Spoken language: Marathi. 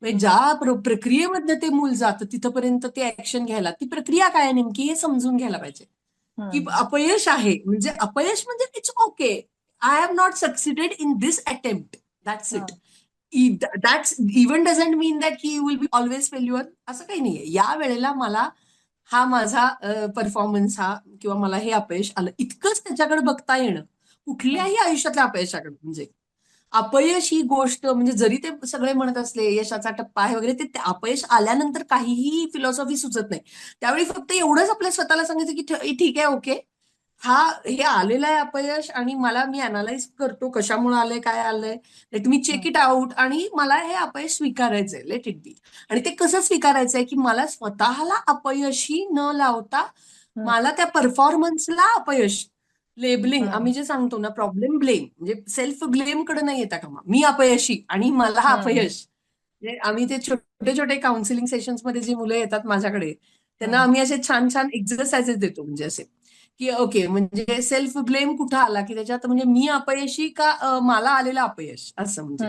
म्हणजे ज्या प्र- प्रक्रियेमधनं ते मूल जातं तिथपर्यंत ते ऍक्शन घ्यायला ती प्रक्रिया काय नेमकी हे समजून घ्यायला पाहिजे. की. अपयश आहे म्हणजे अपयश म्हणजे it's okay I have not succeeded in this attempt that's हा. It that's even doesn't mean that you will be always failure असं काही नाहीये. या वेळेला मला हा माझा परफॉर्मन्स हा किंवा मला हे अपयश आलं. इतकंच त्याच्याकडे बघता येणं. कुठल्याही आयुष्यातल्या अपयशाकडे. म्हणजे अपयश ही गोष्ट म्हणजे जरी ते सगळे म्हणत असले यशाचा टप्पा आहे वगैरे ते अपयश आल्यानंतर काहीही फिलॉसॉफी सुचत नाही. त्यावेळी फक्त एवढंच आपल्या स्वतःला सांगायचं की ठीक आहे ओके हा हे आलेलं आहे अपयश आणि मला मी अनालाइज करतो कशामुळे आलंय काय आलंय. Let me check it out आणि मला हे अपयश स्वीकारायचंय लेट इट बी आणि ते कसं स्वीकारायचंय की मला स्वतःला अपयशी न लावता. मला त्या परफॉर्मन्सला अपयश लेबलिंग. आम्ही जे सांगतो ना प्रॉब्लेम ब्लेम म्हणजे सेल्फ ब्लेमकडे नाही येता कामा मी अपयशी आणि मला हा. अपयश म्हणजे आम्ही ते छोटे छोटे काउन्सिलिंग सेशन्समध्ये जी मुलं येतात माझ्याकडे त्यांना. आम्ही असे छान छान एक्झरसाइजेस देतो म्हणजे असे की ओके म्हणजे सेल्फ ब्लेम कुठं आला की त्याच्यात म्हणजे मी अपयशी का अं, मला आलेलं अपयश असं म्हणजे.